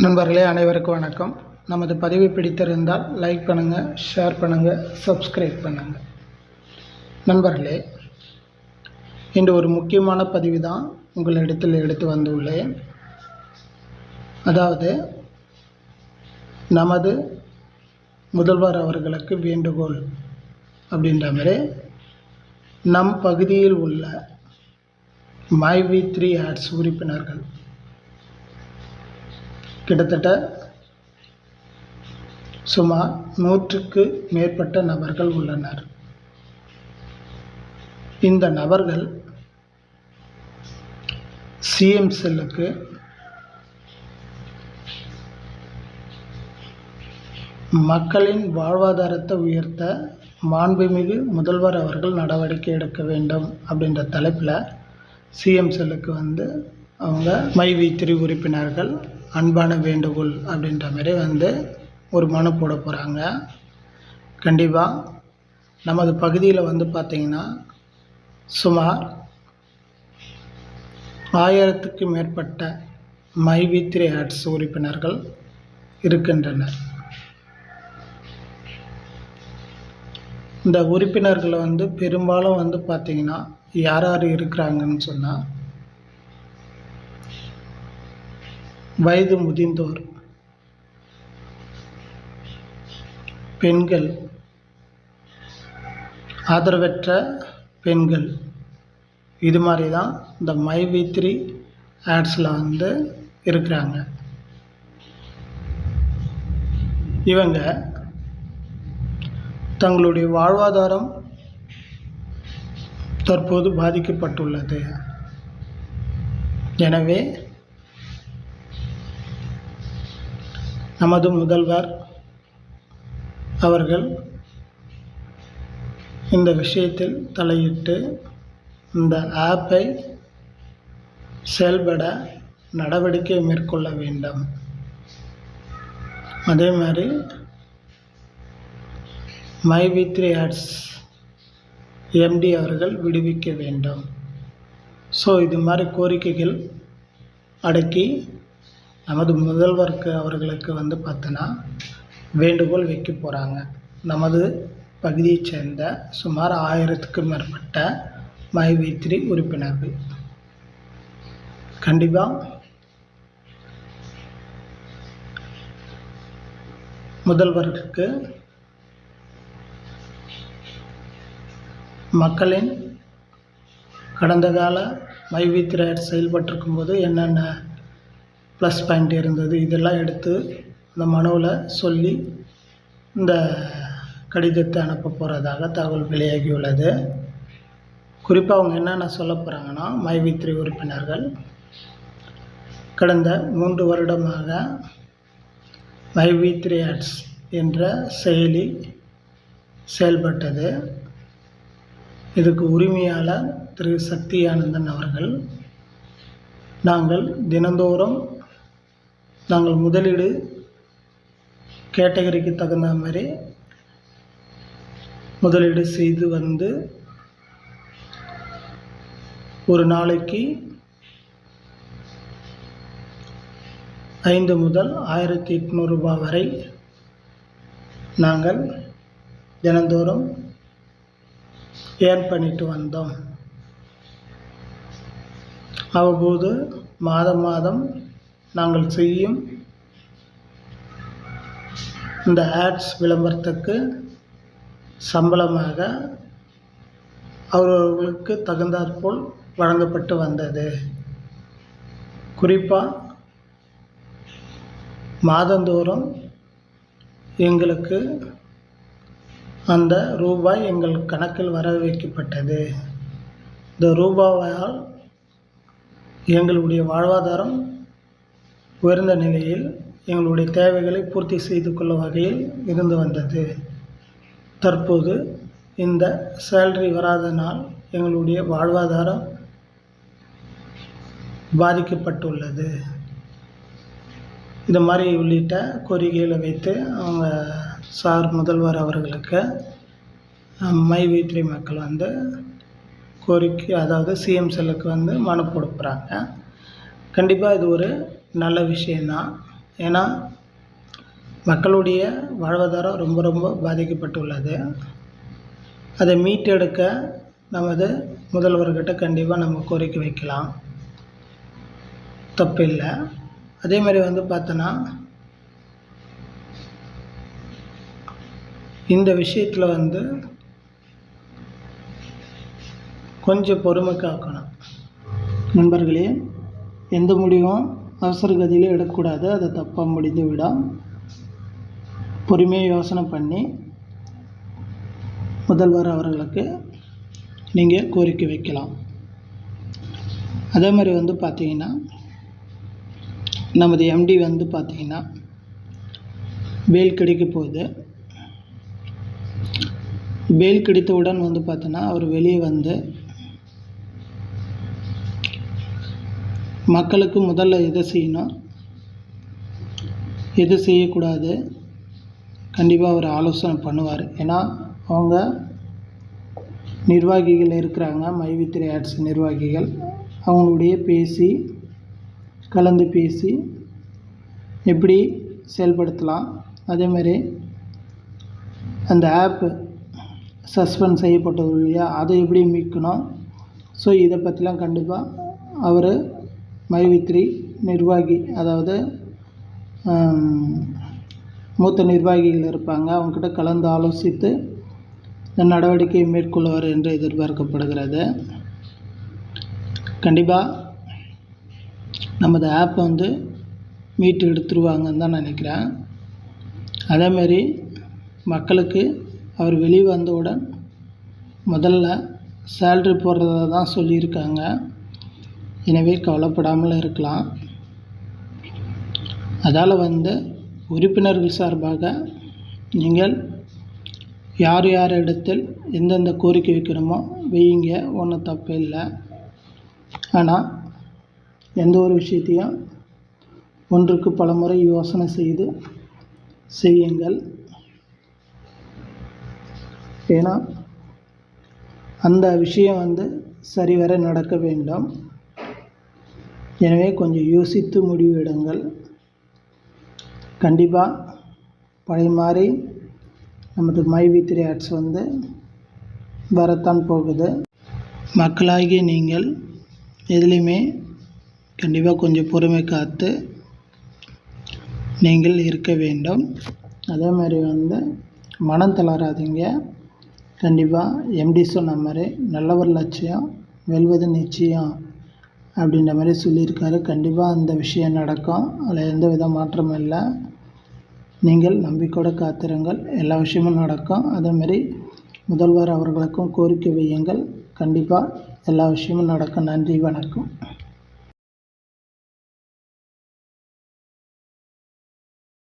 நண்பர்களே அனைவருக்கும் வணக்கம். நமது பதிவு பிடித்திருந்தால் லைக் பண்ணுங்கள் ஷேர் பண்ணுங்கள் சப்ஸ்கிரைப் பண்ணுங்கள் நண்பர்களே இன்று ஒரு முக்கியமான பதிவு தான் உங்களிடத்தில் எடுத்து வந்துள்ளேன். அதாவது நமது முதல்வர் அவர்களுக்கு வேண்டுகோள் அப்படின்ற மாதிரி நம் பகுதியில் உள்ள மைவி த்ரீ ஆட்ஸ் உறுப்பினர்கள் கிட்டத்தட்ட சுமார் நூற்றுக்கு மேற்பட்ட நபர்கள் உள்ளனர். இந்த நபர்கள் சிஎம் செல்லுக்கு மக்களின் வாழ்வாதாரத்தை உயர்த்த மாண்புமிகு முதல்வர் அவர்கள் நடவடிக்கை எடுக்க வேண்டும் அப்படின்ற தலைப்பில் சிஎம் செல்லுக்கு வந்து அவங்க மைவி திரு உறுப்பினர்கள் அன்பான வேண்டுகோள் அப்படின்ற மாதிரி வந்து ஒரு மனு போட போகிறாங்க கண்டிப்பாக நமது பகுதியில் வந்து பார்த்திங்கன்னா சுமார் ஆயிரத்துக்கு மேற்பட்ட மைவி த்ரீ ஆட்ஸ் உறுப்பினர்கள் இருக்கின்றனர். இந்த உறுப்பினர்களை வந்து பெரும்பாலும் வந்து பார்த்திங்கன்னா யார் யார் இருக்கிறாங்கன்னு சொன்னால் வயது முதிர்ந்தோர். பெண்கள். ஆதரவற்ற பெண்கள். இது மாதிரி தான் இந்த மை வி த்ரீ ஆட்ஸில் வந்து இருக்கிறாங்க. இவங்க தங்களுடைய வாழ்வாதாரம் தற்போது பாதிக்கப்பட்டுள்ளது. எனவே நமது முதல்வர் அவர்கள் இந்த விஷயத்தில் தலையிட்டு இந்த ஆப்பை செயல்பட நடவடிக்கை மேற்கொள்ள வேண்டும். அதே மாதிரி my V three ads MD அவர்கள் விடுவிக்க வேண்டும். ஸோ இது மாதிரி கோரிக்கைகள் அடக்கி நமது முதல்வருக்கு அவர்களுக்கு வந்து பார்த்தோன்னா வேண்டுகோள் வைக்க போகிறாங்க நமது பகுதியைச் சேர்ந்த சுமார் ஆயிரத்துக்கும் மேற்பட்ட மைவைத்திரி உறுப்பினர்கள். கண்டிப்பாக முதல்வருக்கு மக்களின் கடந்த கால மைவித்திரர் செயல்பட்டிருக்கும் போது என்னென்ன ப்ளஸ் பாயிண்ட் இருந்தது. இதெல்லாம் எடுத்து இந்த மனுவில் சொல்லி இந்த கடிதத்தை அனுப்ப போகிறதாக தகவல் வெளியாகியுள்ளது. குறிப்பாக அவங்க என்னென்ன சொல்ல போகிறாங்கன்னா மைவித்ரி உறுப்பினர்கள் கடந்த மூன்று வருடமாக மைவித்ரி ஆட்ஸ் என்ற செயலி செயல்பட்டது. இதுக்கு உரிமையாளர் திரு சக்தி ஆனந்தன் அவர்கள் நாங்கள் தினந்தோறும் நாங்கள் முதலீடு கேட்டகரிக்கு தகுந்த மாதிரி முதலீடு செய்து வந்து ஒரு நாளைக்கு ஐந்து முதல் ஆயிரத்தி எட்நூறுரூபா வரை நாங்கள் தினந்தோறும் ஏர்ன் பண்ணிட்டு வந்தோம். அவ்வப்போது மாதம் மாதம் நாங்கள் செய்யும் இந்த ஆட்ஸ் விளம்பரத்துக்கு சம்பளமாக அவர்களுக்கு தகுந்தாற்போல் வழங்கப்பட்டு வந்தது. குறிப்பாக மாதந்தோறும் எங்களுக்கு அந்த ரூபாய் எங்கள் கணக்கில் வர வைக்கப்பட்டது இந்த ரூபாவால் எங்களுடைய வாழ்வாதாரம் உயர்ந்த நிலையில் எங்களுடைய தேவைகளை பூர்த்தி செய்து கொள்ளும் வகையில் இருந்து வந்தது. தற்போது இந்த சேலரி வராதனால் எங்களுடைய வாழ்வாதாரம் பாதிக்கப்பட்டுள்ளது. இது மாதிரி உள்ளிட்ட கோரிக்கைகளை வைத்து அவங்க சார் முதல்வர் அவர்களுக்கு மை வீட்டிலை மக்கள் வந்து கோரிக்கை அதாவது சிஎம் செல்லுக்கு வந்து மனு கொடுக்குறாங்க. கண்டிப்பாக இது ஒரு நல்ல விஷயந்தான். ஏன்னா மக்களுடைய வாழ்வாதாரம் ரொம்ப ரொம்ப பாதிக்கப்பட்டுள்ளது. அதை மீட்டெடுக்க நமது முதல்வர்கிட்ட கண்டிப்பாக நம்ம கோரிக்கை வைக்கலாம். தப்பில்லை. அதே மாதிரி வந்து பார்த்தோன்னா இந்த விஷயத்தில் வந்து கொஞ்சம் பொறுமை காக்கணும் நண்பர்களே எந்த முடிவும் அவசர கதியில் எடுக்கக்கூடாது அதை தப்பாக முடிந்து விடும். பொறுமையாக யோசனை பண்ணி முதல்வர் அவர்களுக்கு நீங்கள் கோரிக்கை வைக்கலாம். அதே மாதிரி வந்து பார்த்தீங்கன்னா நமது எம்டி வந்து பார்த்தீங்கன்னா பேல் கிடைக்க போகுது பேல் கிடைத்தவுடன் வந்து பார்த்தோன்னா அவர் வெளியே வந்து மக்களுக்கு முதல்ல எதை செய்யணும்? எது செய்யக்கூடாது? கண்டிப்பாக அவர் ஆலோசனை பண்ணுவார். ஏன்னா அவங்க நிர்வாகிகள் இருக்கிறாங்க. மைவித்திரை ஆர்ட்ஸ் நிர்வாகிகள். அவங்களுடைய பேசி கலந்து பேசி எப்படி செயல்படுத்தலாம்? அதேமாதிரி அந்த ஆப்பு சஸ்பெண்ட் செய்யப்பட்டது இல்லையா? அதை எப்படி மீட்கணும்? ஸோ இதை பற்றிலாம் கண்டிப்பாக அவர் மைவித்ரி நிர்வாகி அதாவது மூத்த நிர்வாகிகள் இருப்பாங்க. அவங்கக்கிட்ட கலந்து ஆலோசித்து இந்த நடவடிக்கையை மேற்கொள்வார் என்று எதிர்பார்க்கப்படுகிறது. கண்டிப்பாக நமது ஆப்பை வந்து மீட்டு எடுத்துருவாங்கன்னு தான் நினைக்கிறேன். அதேமாரி மக்களுக்கு அவர் வெளியே வந்தவுடன் முதல்ல சேல்ரி போடுறத தான் சொல்லியிருக்காங்க. எனவே கவலைப்படாமல் இருக்கலாம். அதால் வந்து உறுப்பினர்கள் சார்பாக நீங்கள் யார் யார் இடத்தில் எந்தெந்த கோரிக்கை வைக்கணுமோ வையுங்க ஒன்றும் தப்பு இல்லை. ஆனால் எந்த ஒரு விஷயத்தையும் ஒன்றுக்கு பலமுறை யோசனை செய்து செய்யுங்கள். ஏன்னா அந்த விஷயம் வந்து சரிவர நடக்க வேண்டும். எனவே கொஞ்சம் யோசித்து முடிவெடுங்கள். கண்டிப்பாக பழைய மாதிரி நமது மை வி த்ரீ ஆட்ஸ் வந்து வரத்தான் போகுது. மக்களாகிய நீங்கள் எதுலேயுமே கண்டிப்பாக கொஞ்சம் பொறுமை காத்து நீங்கள் இருக்க வேண்டும். அதே மாதிரி வந்து மனம் தளராதீங்க. கண்டிப்பாக எம்டி சொன்ன மாதிரி நல்ல ஒரு லட்சியம் வெல்வது நிச்சயம். அப்படின்ற மாதிரி சொல்லியிருக்காரு. கண்டிப்பாக அந்த விஷயம் நடக்கும். அதில் எந்த வித மாற்றமும் இல்லை. நீங்கள் நம்பிக்கையோடு காத்திருங்கள். எல்லா விஷயமும் நடக்கும். அதேமாரி முதல்வர் அவர்களுக்கும் கோரிக்கை வையுங்கள். கண்டிப்பாக எல்லா விஷயமும் நடக்கும். நன்றி. வணக்கம்.